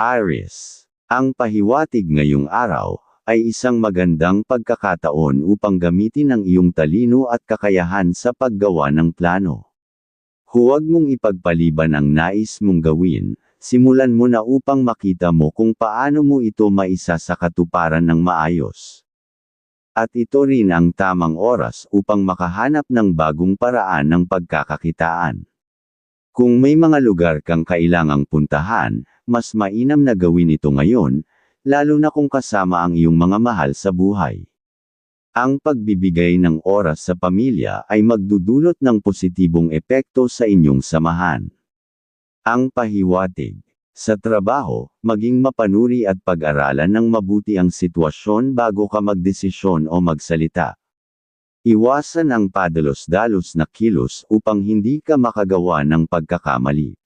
Aries. Ang pahiwatig ngayong araw, ay isang magandang pagkakataon upang gamitin ang iyong talino at kakayahan sa paggawa ng plano. Huwag mong ipagpaliban ang nais mong gawin, simulan mo na upang makita mo kung paano mo ito maisa sa katuparan ng maayos. At ito rin ang tamang oras upang makahanap ng bagong paraan ng pagkakakitaan. Kung may mga lugar kang kailangang puntahan, mas mainam na gawin ito ngayon, lalo na kung kasama ang iyong mga mahal sa buhay. Ang pagbibigay ng oras sa pamilya ay magdudulot ng positibong epekto sa inyong samahan. Ang pahiwatig. Sa trabaho, maging mapanuri at pag-aralan ng mabuti ang sitwasyon bago ka magdesisyon o magsalita. Iwasan ang padalos-dalos na kilos upang hindi ka makagawa ng pagkakamali.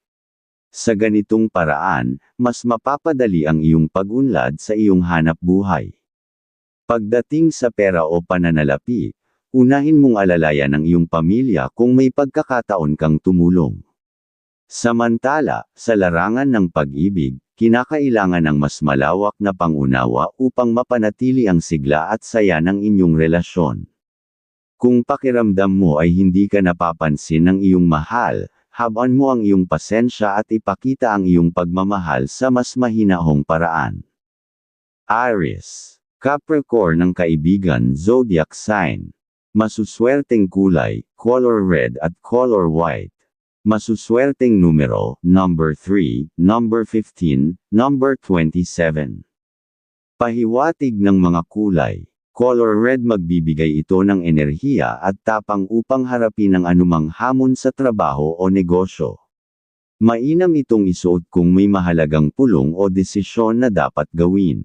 Sa ganitong paraan, mas mapapadali ang iyong pag-unlad sa iyong hanap buhay. Pagdating sa pera o pananalapi, unahin mong alalayan ang iyong pamilya kung may pagkakataon kang tumulong. Samantala, sa larangan ng pag-ibig, kinakailangan ng mas malawak na pangunawa upang mapanatili ang sigla at saya ng inyong relasyon. Kung pakiramdam mo ay hindi ka napapansin ng iyong mahal, habaan mo ang iyong pasensya at ipakita ang iyong pagmamahal sa mas mahinahong paraan. Aries. Capricorn ng kaibigan zodiac sign. Masuswerteng kulay, color red at color white. Masuswerteng numero, number 3, number 15, number 27. Pahiwatig ng mga kulay. Color red magbibigay ito ng enerhiya at tapang upang harapin ang anumang hamon sa trabaho o negosyo. Mainam itong isuot kung may mahalagang pulong o desisyon na dapat gawin.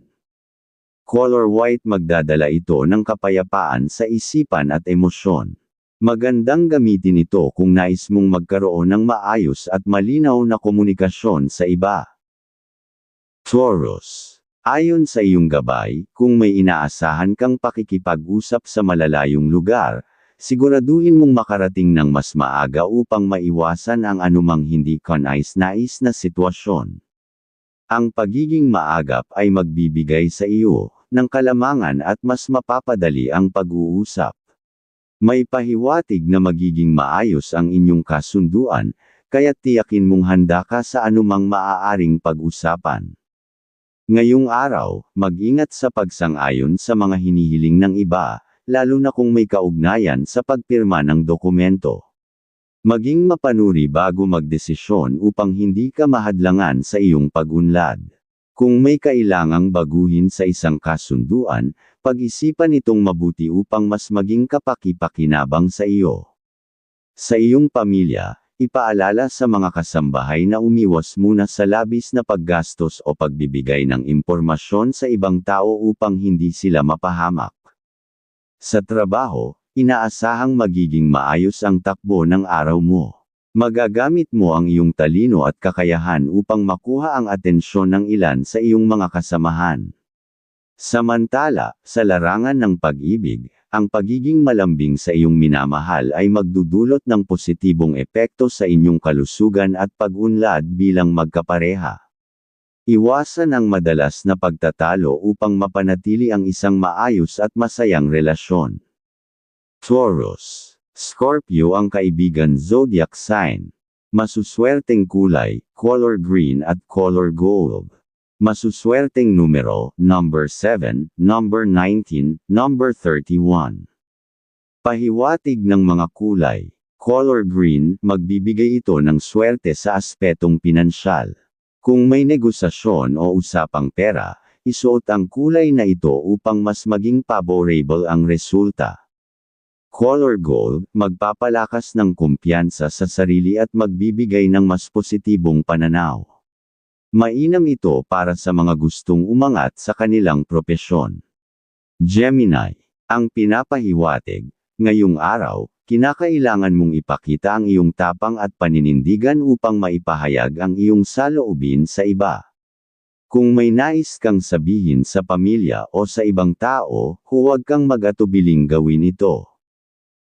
Color white magdadala ito ng kapayapaan sa isipan at emosyon. Magandang gamitin ito kung nais mong magkaroon ng maayos at malinaw na komunikasyon sa iba. Taurus. Ayon sa iyong gabay, kung may inaasahan kang pakikipag-usap sa malalayong lugar, siguraduhin mong makarating ng mas maaga upang maiwasan ang anumang hindi kanais-nais na sitwasyon. Ang pagiging maagap ay magbibigay sa iyo ng kalamangan at mas mapapadali ang pag-uusap. May pahiwatig na magiging maayos ang inyong kasunduan, kaya tiyakin mong handa ka sa anumang maaaring pag-usapan. Ngayong araw, mag-ingat sa pagsang-ayon sa mga hinihiling ng iba, lalo na kung may kaugnayan sa pagpirma ng dokumento. Maging mapanuri bago magdesisyon upang hindi ka mahadlangan sa iyong pag-unlad. Kung may kailangang baguhin sa isang kasunduan, pag-isipan itong mabuti upang mas maging kapaki-pakinabang sa iyo. Sa iyong pamilya, ipaalala sa mga kasambahay na umiwas muna sa labis na paggastos o pagbibigay ng impormasyon sa ibang tao upang hindi sila mapahamak. Sa trabaho, inaasahang magiging maayos ang takbo ng araw mo. Magagamit mo ang iyong talino at kakayahan upang makuha ang atensyon ng ilan sa iyong mga kasamahan. Samantala, sa larangan ng pag-ibig, ang pagiging malambing sa iyong minamahal ay magdudulot ng positibong epekto sa inyong kalusugan at pag-unlad bilang magkapareha. Iwasan ang madalas na pagtatalo upang mapanatili ang isang maayos at masayang relasyon. Taurus Scorpio ang kaibigan zodiac sign. Masuswerteng kulay, color green at color gold. Masuswerteng numero, number 7, number 19, number 31. Pahiwatig ng mga kulay. Color green, magbibigay ito ng swerte sa aspetong pinansyal. Kung may negosasyon o usapang pera, isuot ang kulay na ito upang mas maging favorable ang resulta. Color Gold, magpapalakas ng kumpiyansa sa sarili at magbibigay ng mas positibong pananaw. Mainam ito para sa mga gustong umangat sa kanilang propesyon. Gemini, ang pinapahiwatig, ngayong araw, kinakailangan mong ipakita ang iyong tapang at paninindigan upang maipahayag ang iyong saloobin sa iba. Kung may nais kang sabihin sa pamilya o sa ibang tao, huwag kang mag-atubiling gawin ito.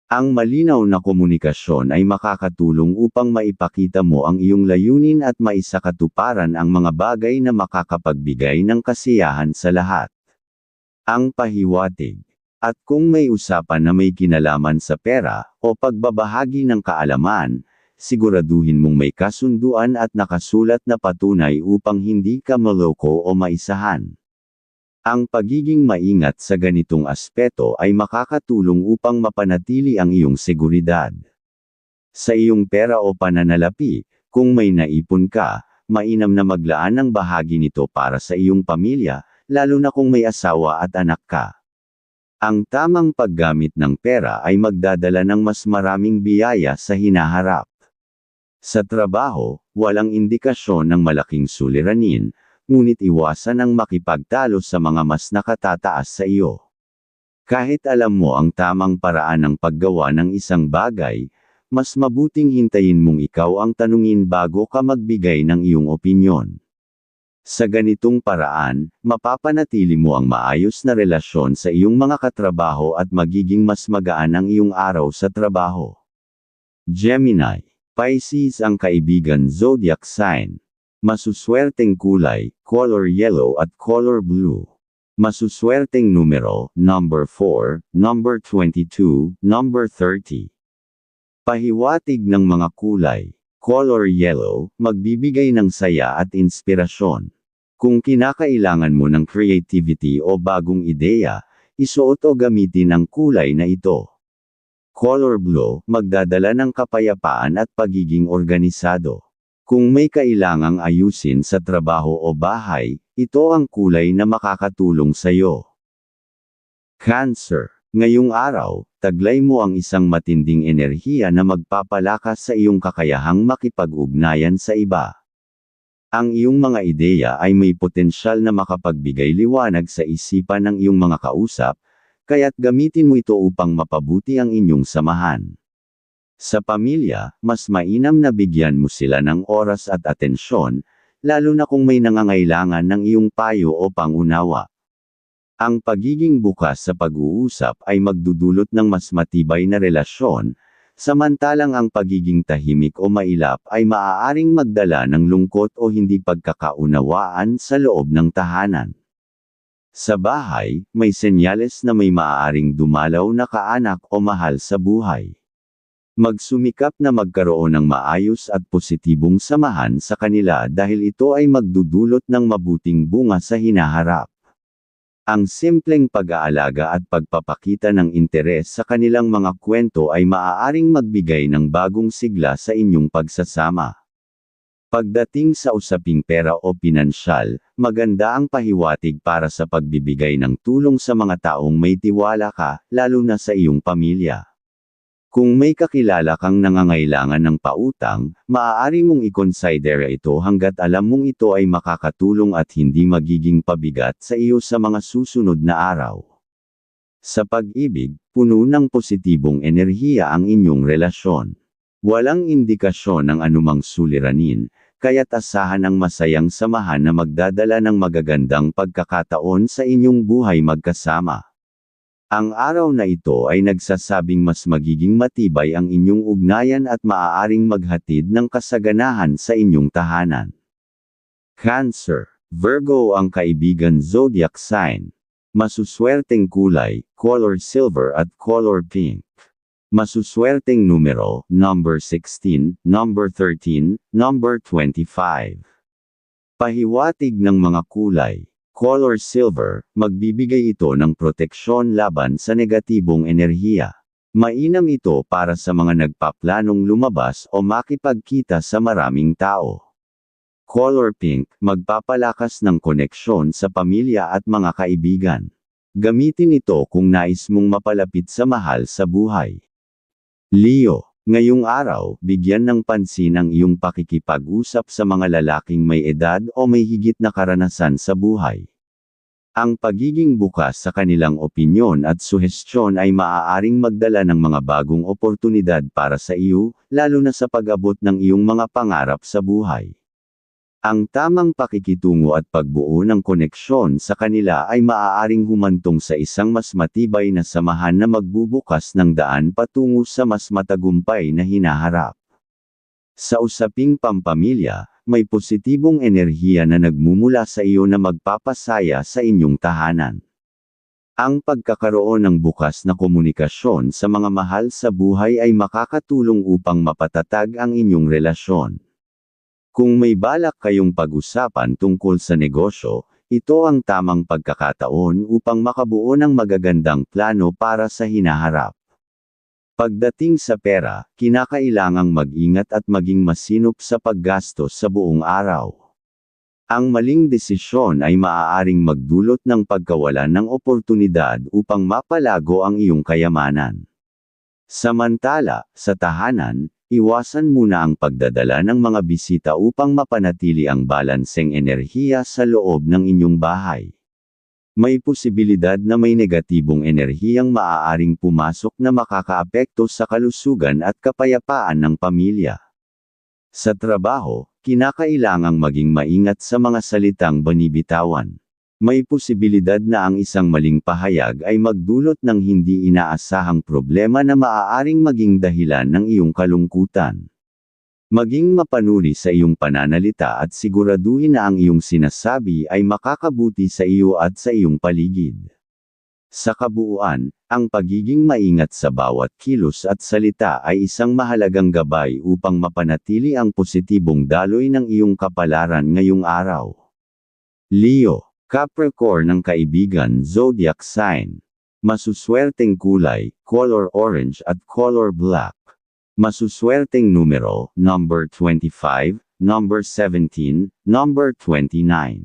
Ang malinaw na komunikasyon ay makakatulong upang maipakita mo ang iyong layunin at maisakatuparan ang mga bagay na makakapagbigay ng kasiyahan sa lahat. Ang pahiwatig. At kung may usapan na may kinalaman sa pera o pagbabahagi ng kaalaman, siguraduhin mong may kasunduan at nakasulat na patunay upang hindi ka maloko o maisahan. Ang pagiging maingat sa ganitong aspeto ay makakatulong upang mapanatili ang iyong seguridad. Sa iyong pera o pananalapi, kung may naipon ka, mainam na maglaan ng bahagi nito para sa iyong pamilya, lalo na kung may asawa at anak ka. Ang tamang paggamit ng pera ay magdadala ng mas maraming biyaya sa hinaharap. Sa trabaho, walang indikasyon ng malaking suliranin, ngunit iwasan ang makipagtalo sa mga mas nakatataas sa iyo. Kahit alam mo ang tamang paraan ng paggawa ng isang bagay, mas mabuting hintayin mong ikaw ang tanungin bago ka magbigay ng iyong opinyon. Sa ganitong paraan, mapapanatili mo ang maayos na relasyon sa iyong mga katrabaho at magiging mas magaan ang iyong araw sa trabaho. Gemini, Pisces ang kaibigan zodiac sign. Masuswerteng kulay, color yellow at color blue. Masuswerteng numero, number 4, number 22, number 30. Pahiwatig ng mga kulay. Color yellow, magbibigay ng saya at inspirasyon. Kung kinakailangan mo ng creativity o bagong ideya, isuot o gamitin ang kulay na ito. Color blue, magdadala ng kapayapaan at pagiging organisado. Kung may kailangang ayusin sa trabaho o bahay, ito ang kulay na makakatulong sa iyo. Cancer. Ngayong araw, taglay mo ang isang matinding enerhiya na magpapalakas sa iyong kakayahang makipag-ugnayan sa iba. Ang iyong mga ideya ay may potensyal na makapagbigay liwanag sa isipan ng iyong mga kausap, kaya't gamitin mo ito upang mapabuti ang inyong samahan. Sa pamilya, mas mainam na bigyan mo sila ng oras at atensyon, lalo na kung may nangangailangan ng iyong payo o pangunawa. Ang pagiging bukas sa pag-uusap ay magdudulot ng mas matibay na relasyon, samantalang ang pagiging tahimik o mailap ay maaaring magdala ng lungkot o hindi pagkakaunawaan sa loob ng tahanan. Sa bahay, may senyales na may maaaring dumalaw na kaanak o mahal sa buhay. Magsumikap na magkaroon ng maayos at positibong samahan sa kanila dahil ito ay magdudulot ng mabuting bunga sa hinaharap. Ang simpleng pag-aalaga at pagpapakita ng interes sa kanilang mga kwento ay maaaring magbigay ng bagong sigla sa inyong pagsasama. Pagdating sa usaping pera o pinansyal, maganda ang pahiwatig para sa pagbibigay ng tulong sa mga taong may tiwala ka, lalo na sa iyong pamilya. Kung may kakilala kang nangangailangan ng pautang, maaari mong i-consider ito hanggat alam mong ito ay makakatulong at hindi magiging pabigat sa iyo sa mga susunod na araw. Sa pag-ibig, puno ng positibong enerhiya ang inyong relasyon. Walang indikasyon ng anumang suliranin, kaya't asahan ang masayang samahan na magdadala ng magagandang pagkakataon sa inyong buhay magkasama. Ang araw na ito ay nagsasabing mas magiging matibay ang inyong ugnayan at maaaring maghatid ng kasaganahan sa inyong tahanan. Cancer. Virgo ang kaibigan zodiac sign. Masuswerteng kulay, color silver at color pink. Masuswerteng numero, number 16, number 13, number 25. Pahiwatig ng mga kulay. Color Silver, magbibigay ito ng proteksyon laban sa negatibong enerhiya. Mainam ito para sa mga nagpaplanong lumabas o makipagkita sa maraming tao. Color Pink, magpapalakas ng koneksyon sa pamilya at mga kaibigan. Gamitin ito kung nais mong mapalapit sa mahal sa buhay. Leo, ngayong araw, bigyan ng pansin ang iyong pakikipag-usap sa mga lalaking may edad o may higit na karanasan sa buhay. Ang pagiging bukas sa kanilang opinyon at suhestyon ay maaaring magdala ng mga bagong oportunidad para sa iyo, lalo na sa pag-abot ng iyong mga pangarap sa buhay. Ang tamang pakikitungo at pagbuo ng koneksyon sa kanila ay maaaring humantong sa isang mas matibay na samahan na magbubukas ng daan patungo sa mas matagumpay na hinaharap. Sa usaping pampamilya, may positibong enerhiya na nagmumula sa iyo na magpapasaya sa inyong tahanan. Ang pagkakaroon ng bukas na komunikasyon sa mga mahal sa buhay ay makakatulong upang mapatatag ang inyong relasyon. Kung may balak kayong pag-usapan tungkol sa negosyo, ito ang tamang pagkakataon upang makabuo ng magagandang plano para sa hinaharap. Pagdating sa pera, kinakailangang mag-ingat at maging masinop sa paggastos sa buong araw. Ang maling desisyon ay maaaring magdulot ng pagkawalan ng oportunidad upang mapalago ang iyong kayamanan. Samantala, sa tahanan, Iwasan muna ang pagdadala ng mga bisita upang mapanatili ang balanseng enerhiya sa loob ng inyong bahay. May posibilidad na may negatibong enerhiyang maaaring pumasok na makakaapekto sa kalusugan at kapayapaan ng pamilya. Sa trabaho, kinakailangang maging maingat sa mga salitang banibitawan. May posibilidad na ang isang maling pahayag ay magdulot ng hindi inaasahang problema na maaaring maging dahilan ng iyong kalungkutan. Maging mapanuri sa iyong pananalita at siguraduhin na ang iyong sinasabi ay makakabuti sa iyo at sa iyong paligid. Sa kabuuan, ang pagiging maingat sa bawat kilos at salita ay isang mahalagang gabay upang mapanatili ang positibong daloy ng iyong kapalaran ngayong araw. Leo Capricorn ng kaibigan zodiac sign. Masuswerteng kulay, color orange at color black. Masuswerteng numero, number 25, number 17, number 29.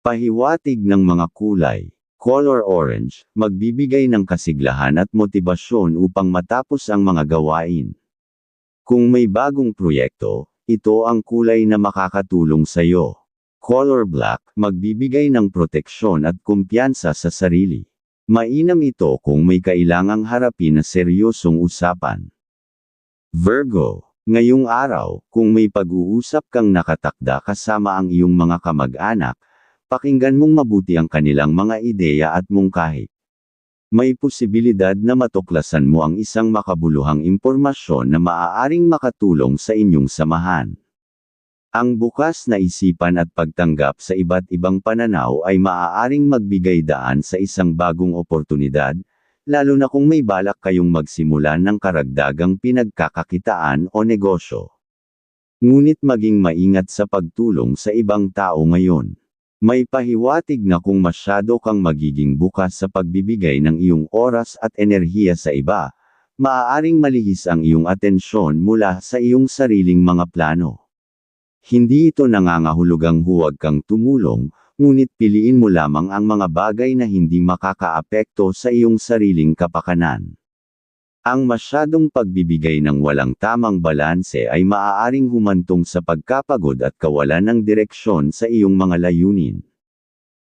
Pahiwatig ng mga kulay. Color orange, magbibigay ng kasiglahan at motibasyon upang matapos ang mga gawain. Kung may bagong proyekto, ito ang kulay na makakatulong sa iyo. Color black, magbibigay ng proteksyon at kumpiyansa sa sarili. Mainam ito kung may kailangang harapin na seryosong usapan. Virgo, ngayong araw, kung may pag-uusap kang nakatakda kasama ang iyong mga kamag-anak, pakinggan mong mabuti ang kanilang mga ideya at mungkahi. May posibilidad na matuklasan mo ang isang makabuluhang impormasyon na maaaring makatulong sa inyong samahan. Ang bukas na isipan at pagtanggap sa iba't ibang pananaw ay maaaring magbigay daan sa isang bagong oportunidad, lalo na kung may balak kayong magsimula ng karagdagang pinagkakakitaan o negosyo. Ngunit maging maingat sa pagtulong sa ibang tao ngayon. May pahiwatig na kung masyado kang magiging bukas sa pagbibigay ng iyong oras at enerhiya sa iba, maaaring malihis ang iyong atensyon mula sa iyong sariling mga plano. Hindi ito nangangahulugang huwag kang tumulong, ngunit piliin mo lamang ang mga bagay na hindi makakaapekto sa iyong sariling kapakanan. Ang masyadong pagbibigay ng walang tamang balanse ay maaaring humantong sa pagkapagod at kawalan ng direksyon sa iyong mga layunin.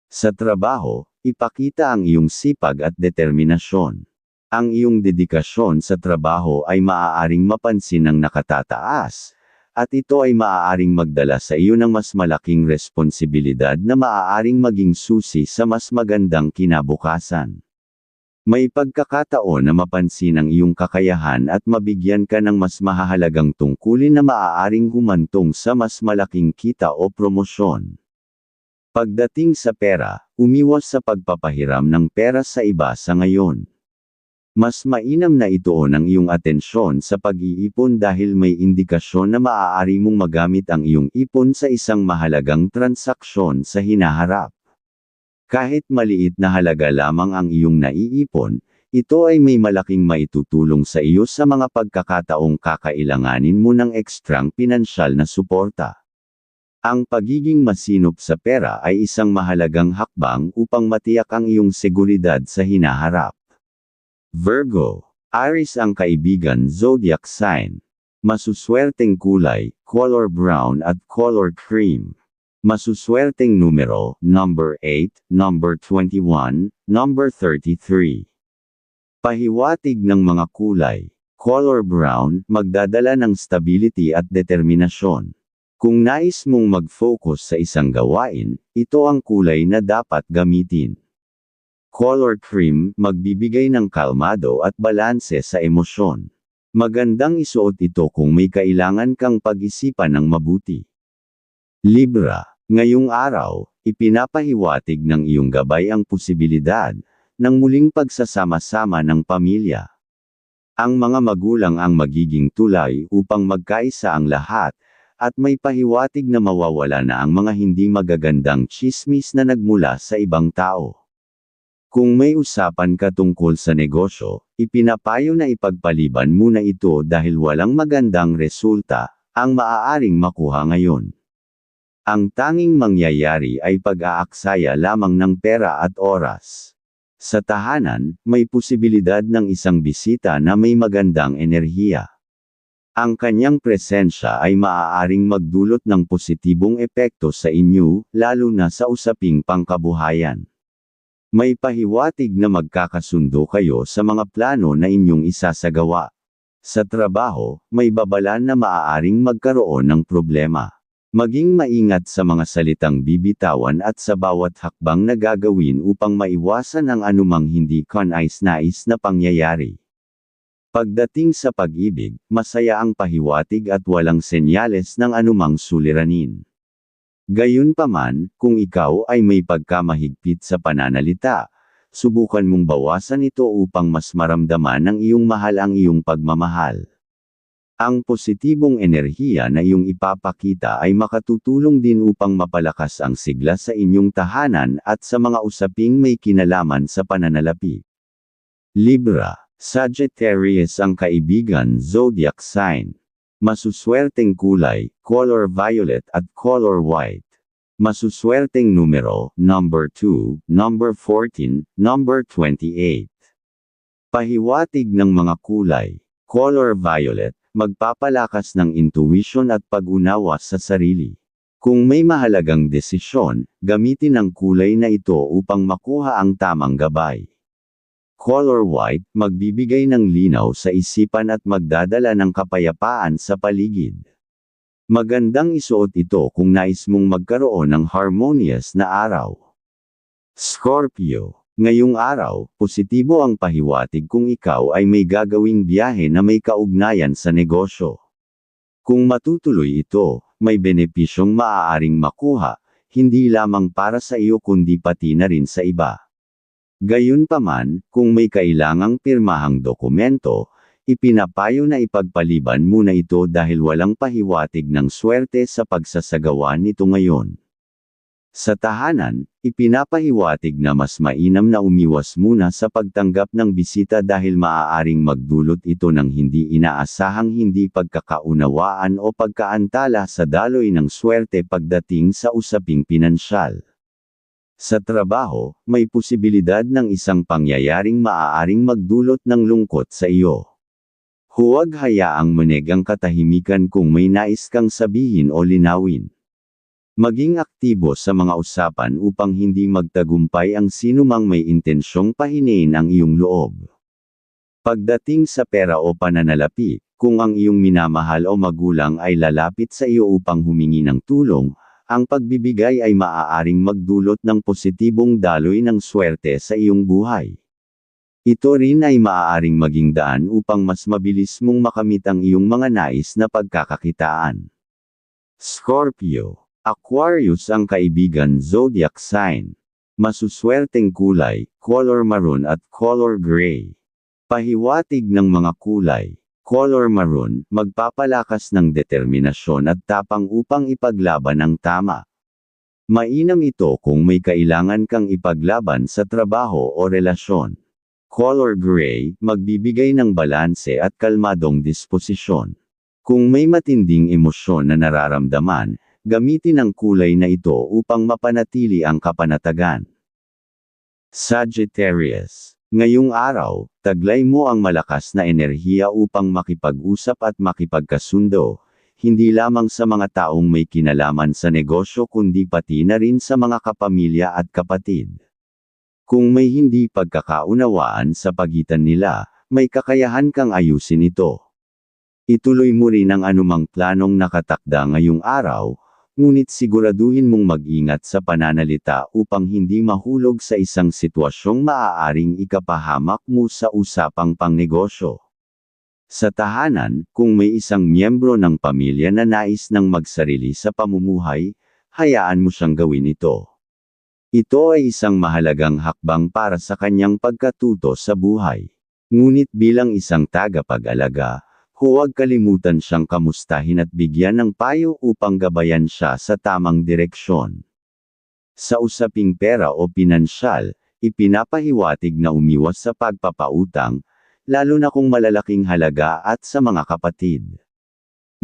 Sa trabaho, ipakita ang iyong sipag at determinasyon. Ang iyong dedikasyon sa trabaho ay maaaring mapansin ng nakatataas, at ito ay maaaring magdala sa iyo ng mas malaking responsibilidad na maaaring maging susi sa mas magandang kinabukasan. May pagkakataon na mapansin ang iyong kakayahan at mabigyan ka ng mas mahahalagang tungkulin na maaaring humantong sa mas malaking kita o promosyon. Pagdating sa pera, umiwas sa pagpapahiram ng pera sa iba sa ngayon. Mas mainam na ituon ang iyong atensyon sa pag-iipon dahil may indikasyon na maaari mong magamit ang iyong ipon sa isang mahalagang transaksyon sa hinaharap. Kahit maliit na halaga lamang ang iyong naiipon, ito ay may malaking maitutulong sa iyo sa mga pagkakataong kakailanganin mo ng ekstrang pinansyal na suporta. Ang pagiging masinop sa pera ay isang mahalagang hakbang upang matiyak ang iyong seguridad sa hinaharap. Virgo. Aries ang kaibigan zodiac sign. Masuswerteng kulay, color brown at color cream. Masuswerteng numero, number 8, number 21, number 33. Pahiwatig ng mga kulay. Color brown, magdadala ng stability at determinasyon. Kung nais mong mag-focus sa isang gawain, ito ang kulay na dapat gamitin. Color cream, magbibigay ng kalmado at balanse sa emosyon. Magandang isuot ito kung may kailangan kang pag-isipan ng mabuti. Libra, ngayong araw, ipinapahiwatig ng iyong gabay ang posibilidad ng muling pagsasama-sama ng pamilya. Ang mga magulang ang magiging tulay upang magkaisa ang lahat, at may pahiwatig na mawawala na ang mga hindi magagandang chismis na nagmula sa ibang tao. Kung may usapan ka tungkol sa negosyo, ipinapayo na ipagpaliban muna ito dahil walang magandang resulta ang maaaring makuha ngayon. Ang tanging mangyayari ay pag-aaksaya lamang ng pera at oras. Sa tahanan, may posibilidad ng isang bisita na may magandang enerhiya. Ang kanyang presensya ay maaaring magdulot ng positibong epekto sa inyo, lalo na sa usaping pangkabuhayan. May pahiwatig na magkakasundo kayo sa mga plano na inyong isasagawa. Sa trabaho, may babalan na maaaring magkaroon ng problema. Maging maingat sa mga salitang bibitawan at sa bawat hakbang na gagawin upang maiwasan ang anumang hindi kanais-nais na pangyayari. Pagdating sa pag-ibig, masaya ang pahiwatig at walang senyales ng anumang suliranin. Gayunpaman, kung ikaw ay may pagkamahigpit sa pananalita, subukan mong bawasan ito upang mas maramdaman ng iyong mahal ang iyong pagmamahal. Ang positibong enerhiya na iyong ipapakita ay makatutulong din upang mapalakas ang sigla sa inyong tahanan at sa mga usaping may kinalaman sa pananalapi. Libra, Sagittarius ang kaibigan zodiac sign. Masuswerteng kulay, color violet at color white. Masuswerteng numero, number 2, number 14, number 28. Pahiwatig ng mga kulay. Color violet, magpapalakas ng intuition at pag-unawa sa sarili. Kung may mahalagang desisyon, gamitin ang kulay na ito upang makuha ang tamang gabay. Color white, magbibigay ng linaw sa isipan at magdadala ng kapayapaan sa paligid. Magandang isuot ito kung nais mong magkaroon ng harmonious na araw. Scorpio Ngayong araw, positibo ang pahiwatig kung ikaw ay may gagawing biyahe na may kaugnayan sa negosyo. Kung matutuloy ito, may benepisyong maaaring makuha, hindi lamang para sa iyo kundi pati na rin sa iba. Gayunpaman, kung may kailangang pirmahang dokumento, ipinapayo na ipagpaliban muna ito dahil walang pahiwatig ng swerte sa pagsasagawa nito ngayon. Sa tahanan, ipinapahiwatig na mas mainam na umiwas muna sa pagtanggap ng bisita dahil maaaring magdulot ito ng hindi inaasahang hindi pagkakaunawaan o pagkaantala sa daloy ng swerte pagdating sa usaping pinansyal. Sa trabaho, may posibilidad ng isang pangyayaring maaaring magdulot ng lungkot sa iyo. Huwag hayaang manig ang katahimikan kung may nais kang sabihin o linawin. Maging aktibo sa mga usapan upang hindi magtagumpay ang sinumang may intensyong pahinin ang iyong loob. Pagdating sa pera o pananalapi, kung ang iyong minamahal o magulang ay lalapit sa iyo upang humingi ng tulong, ang pagbibigay ay maaaring magdulot ng positibong daloy ng swerte sa iyong buhay. Ito rin ay maaaring maging daan upang mas mabilis mong makamit ang iyong mga nais na pagkakakitaan. Scorpio Aquarius ang kaibigan zodiac sign. Masuswerteng kulay, color maroon at color gray. Pahiwatig ng mga kulay. Color maroon, magpapalakas ng determinasyon at tapang upang ipaglaban ang tama. Mainam ito kung may kailangan kang ipaglaban sa trabaho o relasyon. Color gray, magbibigay ng balanse at kalmadong disposisyon. Kung may matinding emosyon na nararamdaman, Gamitin ang kulay na ito upang mapanatili ang kapanatagan. Sagittarius. Ngayong araw, taglay mo ang malakas na enerhiya upang makipag-usap at makipagkasundo, hindi lamang sa mga taong may kinalaman sa negosyo kundi pati na rin sa mga kapamilya at kapatid. Kung may hindi pagkakaunawaan sa pagitan nila, may kakayahan kang ayusin ito. Ituloy mo rin ang anumang planong nakatakda ngayong araw, ngunit siguraduhin mong mag-ingat sa pananalita upang hindi mahulog sa isang sitwasyong maaaring ikapahamak mo sa usapang pangnegosyo. Sa tahanan, kung may isang miyembro ng pamilya na nais ng magsarili sa pamumuhay, hayaan mo siyang gawin ito. Ito ay isang mahalagang hakbang para sa kanyang pagkatuto sa buhay. Ngunit bilang isang tagapag-alaga, huwag kalimutan siyang kamustahin at bigyan ng payo upang gabayan siya sa tamang direksyon. Sa usaping pera o pinansyal, ipinapahiwatig na umiwas sa pagpapautang, lalo na kung malalaking halaga at sa mga kapatid.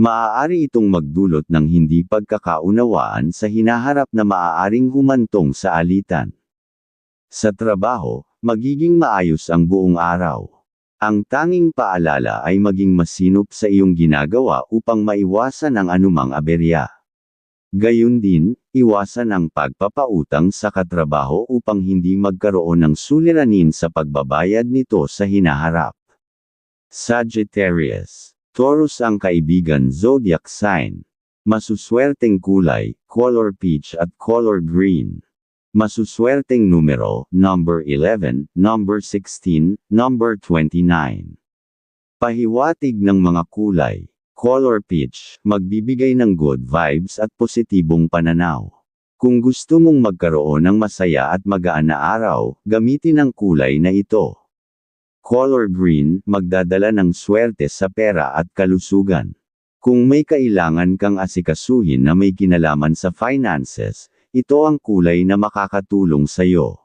Maaari itong magdulot ng hindi pagkakaunawaan sa hinaharap na maaaring humantong sa alitan. Sa trabaho, magiging maayos ang buong araw. Ang tanging paalala ay maging masinop sa iyong ginagawa upang maiwasan ang anumang aberya. Gayun din, iwasan ang pagpapautang sa katrabaho upang hindi magkaroon ng suliranin sa pagbabayad nito sa hinaharap. Sagittarius. Taurus ang kaibigan zodiac sign. Masuswerteng kulay, color peach at color green. Masuswerteng numero, number 11, number 16, number 29. Pahiwatig ng mga kulay. Color peach, magbibigay ng good vibes at positibong pananaw. Kung gusto mong magkaroon ng masaya at magaan na araw, gamitin ang kulay na ito. Color green, magdadala ng swerte sa pera at kalusugan. Kung may kailangan kang asikasuhin na may kinalaman sa finances, ito ang kulay na makakatulong sa iyo.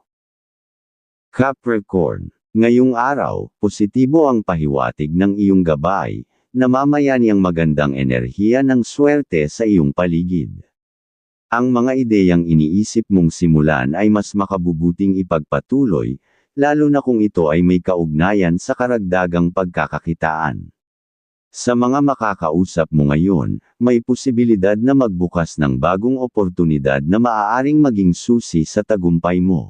Capricorn, ngayong araw, positibo ang pahiwatig ng iyong gabay, namamayani ang magandang enerhiya ng swerte sa iyong paligid. Ang mga ideyang iniisip mong simulan ay mas makabubuting ipagpatuloy, lalo na kung ito ay may kaugnayan sa karagdagang pagkakakitaan. Sa mga makakausap mo ngayon, may posibilidad na magbukas ng bagong oportunidad na maaaring maging susi sa tagumpay mo.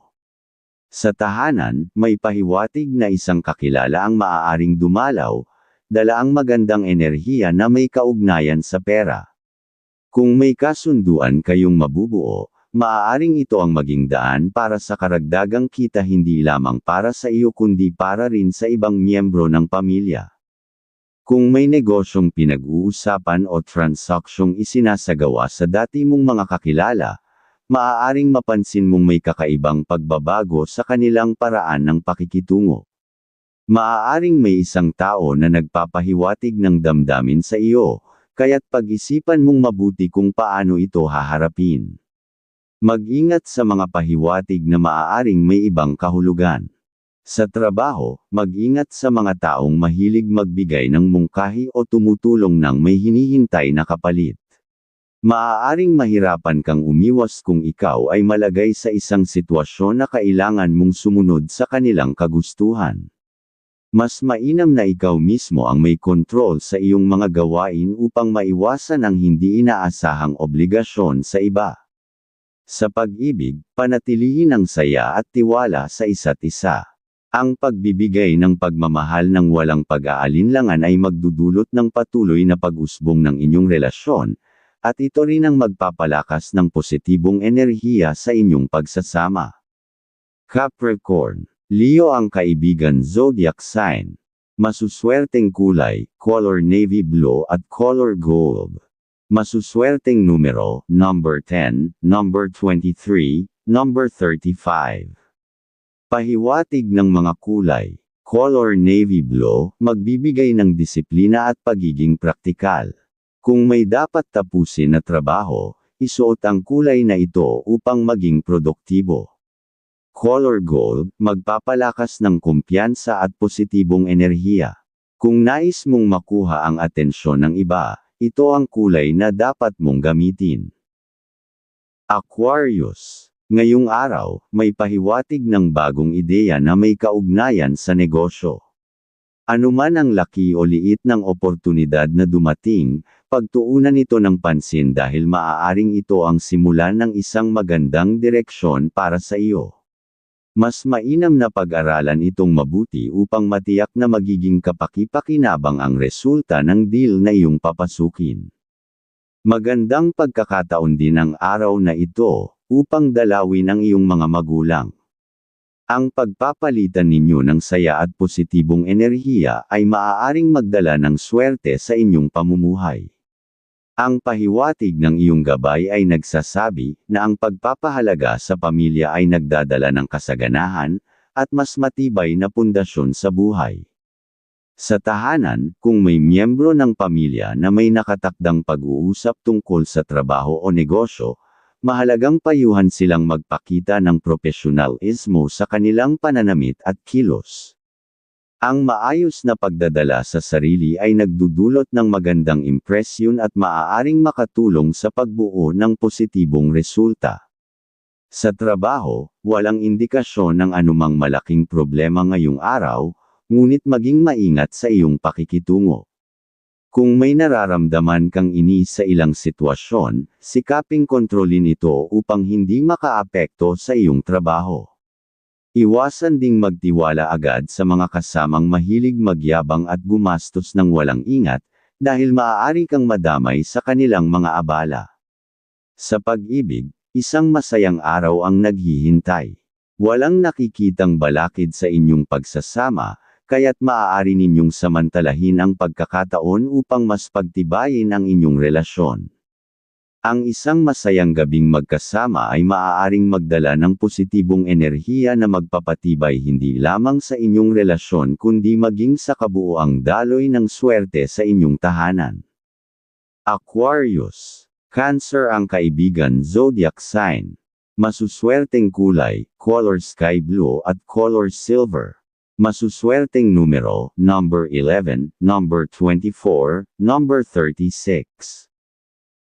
Sa tahanan, may pahiwatig na isang kakilala ang maaaring dumalaw, dala ang magandang enerhiya na may kaugnayan sa pera. Kung may kasunduan kayong mabubuo, maaaring ito ang maging daan para sa karagdagang kita hindi lamang para sa iyo kundi para rin sa ibang miyembro ng pamilya. Kung may negosyong pinag-uusapan o transaksyong isinasagawa sa dati mong mga kakilala, maaaring mapansin mong may kakaibang pagbabago sa kanilang paraan ng pakikitungo. Maaaring may isang tao na nagpapahiwatig ng damdamin sa iyo, kaya't pag-isipan mong mabuti kung paano ito haharapin. Mag-ingat sa mga pahiwatig na maaaring may ibang kahulugan. Sa trabaho, mag-ingat sa mga taong mahilig magbigay ng mungkahi o tumutulong ng may hinihintay na kapalit. Maaaring mahirapan kang umiwas kung ikaw ay malagay sa isang sitwasyon na kailangan mong sumunod sa kanilang kagustuhan. Mas mainam na ikaw mismo ang may kontrol sa iyong mga gawain upang maiwasan ang hindi inaasahang obligasyon sa iba. Sa pag-ibig, panatilihin ang saya at tiwala sa isa't isa. Ang pagbibigay ng pagmamahal ng walang pag-aalinlangan ay magdudulot ng patuloy na pag-usbong ng inyong relasyon, at ito rin ang magpapalakas ng positibong enerhiya sa inyong pagsasama. Capricorn, Leo ang kaibigan zodiac sign. Masuswerteng kulay, color navy blue at color gold. Masuswerteng numero, number 10, number 23, number 35. Pahiwatig ng mga kulay. Color navy blue, magbibigay ng disiplina at pagiging praktikal. Kung may dapat tapusin na trabaho, isuot ang kulay na ito upang maging produktibo. Color gold, magpapalakas ng kumpiyansa at positibong enerhiya. Kung nais mong makuha ang atensyon ng iba, ito ang kulay na dapat mong gamitin. Aquarius. Ngayong araw, may pahiwatig ng bagong ideya na may kaugnayan sa negosyo. Anuman ang laki o liit ng oportunidad na dumating, pagtuunan ito ng pansin dahil maaaring ito ang simulan ng isang magandang direksyon para sa iyo. Mas mainam na pag-aralan itong mabuti upang matiyak na magiging kapaki-pakinabang ang resulta ng deal na iyong papasukin. Magandang pagkakataon din ang araw na ito, upang dalawin ang iyong mga magulang. Ang pagpapalitan ninyo ng saya at positibong enerhiya ay maaaring magdala ng swerte sa inyong pamumuhay. Ang pahiwatig ng iyong gabay ay nagsasabi na ang pagpapahalaga sa pamilya ay nagdadala ng kasaganahan at mas matibay na pundasyon sa buhay. Sa tahanan, kung may miyembro ng pamilya na may nakatakdang pag-uusap tungkol sa trabaho o negosyo, mahalagang payuhan silang magpakita ng profesionalismo sa kanilang pananamit at kilos. Ang maayos na pagdadala sa sarili ay nagdudulot ng magandang impresyon at maaaring makatulong sa pagbuo ng positibong resulta. Sa trabaho, walang indikasyon ng anumang malaking problema ngayong araw, ngunit maging maingat sa iyong pakikitungo. Kung may nararamdaman kang inis sa ilang sitwasyon, sikaping kontrolin ito upang hindi makaapekto sa iyong trabaho. Iwasan ding magtiwala agad sa mga kasamang mahilig magyabang at gumastos ng walang ingat, dahil maaari kang madamay sa kanilang mga abala. Sa pag-ibig, isang masayang araw ang naghihintay. Walang nakikitang balakid sa inyong pagsasama, kaya't maaari ninyong samantalahin ang pagkakataon upang mas pagtibayin ang inyong relasyon. Ang isang masayang gabing magkasama ay maaaring magdala ng positibong enerhiya na magpapatibay hindi lamang sa inyong relasyon kundi maging sa kabuoang daloy ng swerte sa inyong tahanan. Aquarius. Cancer ang kaibigan zodiac sign. Masuswerteng kulay, color sky blue at color silver. Masuswerteng numero, number 11, number 24, number 36.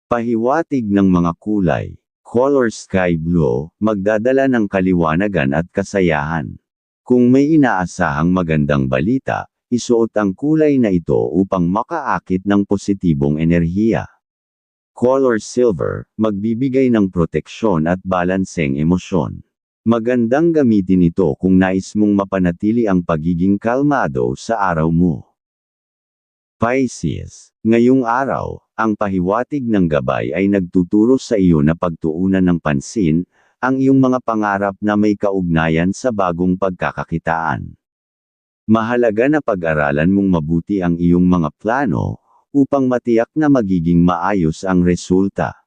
Pahiwatig ng mga kulay. Color sky blue, magdadala ng kaliwanagan at kasayahan. Kung may inaasahang magandang balita, isuot ang kulay na ito upang makaakit ng positibong enerhiya. Color silver, magbibigay ng proteksyon at balanseng emosyon. Magandang gamitin ito kung nais mong mapanatili ang pagiging kalmado sa araw mo. Pisces. Ngayong araw, ang pahiwatig ng gabay ay nagtuturo sa iyo na pagtuunan ng pansin, ang iyong mga pangarap na may kaugnayan sa bagong pagkakakitaan. Mahalaga na pag-aralan mong mabuti ang iyong mga plano, upang matiyak na magiging maayos ang resulta.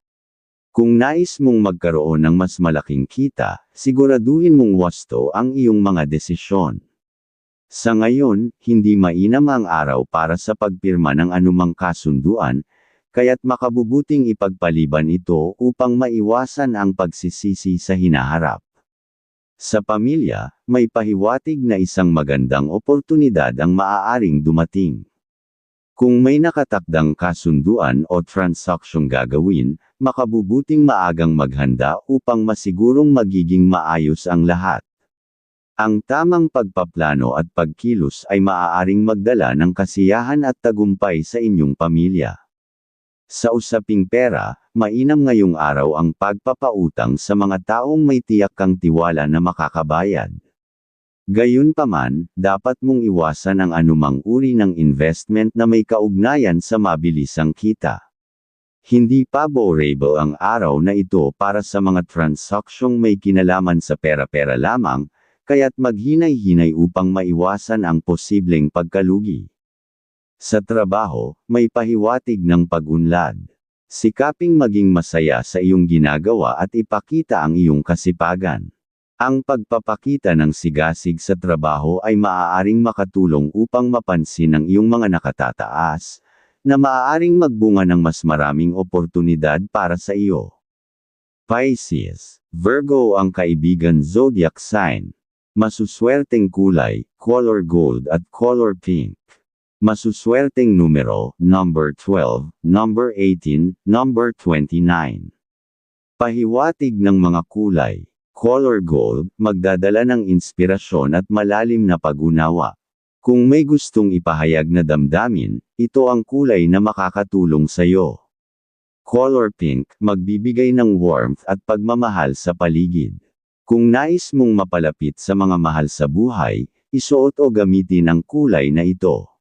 Kung nais mong magkaroon ng mas malaking kita, siguraduhin mong wasto ang iyong mga desisyon. Sa ngayon, hindi mainam ang araw para sa pagpirma ng anumang kasunduan, kaya't makabubuting ipagpaliban ito upang maiwasan ang pagsisisi sa hinaharap. Sa pamilya, may pahiwatig na isang magandang oportunidad ang maaaring dumating. Kung may nakatakdang kasunduan o transaksyong gagawin, makabubuting maagang maghanda upang masigurong magiging maayos ang lahat. Ang tamang pagpaplano at pagkilos ay maaaring magdala ng kasiyahan at tagumpay sa inyong pamilya. Sa usaping pera, mainam ngayong araw ang pagpapautang sa mga taong may tiyak kang tiwala na makakabayad. Gayunpaman, dapat mong iwasan ang anumang uri ng investment na may kaugnayan sa mabilisang kita. Hindi favorable ang araw na ito para sa mga transaksyong may kinalaman sa pera-pera lamang, kaya't maghinay-hinay upang maiwasan ang posibleng pagkalugi. Sa trabaho, may pahiwatig ng pagunlad. Sikaping maging masaya sa iyong ginagawa at ipakita ang iyong kasipagan. Ang pagpapakita ng sigasig sa trabaho ay maaaring makatulong upang mapansin ang iyong mga nakatataas, na maaaring magbunga ng mas maraming oportunidad para sa iyo. Pisces, Virgo ang kaibigan zodiac sign. Masuswerteng kulay, color gold at color pink. Masuswerteng numero, number 12, number 18, number 29. Pahiwatig ng mga kulay. Color gold, magdadala ng inspirasyon at malalim na pag-unawa. Kung may gustong ipahayag na damdamin, ito ang kulay na makakatulong sa iyo. Color pink, magbibigay ng warmth at pagmamahal sa paligid. Kung nais mong mapalapit sa mga mahal sa buhay, isuot o gamitin ang kulay na ito.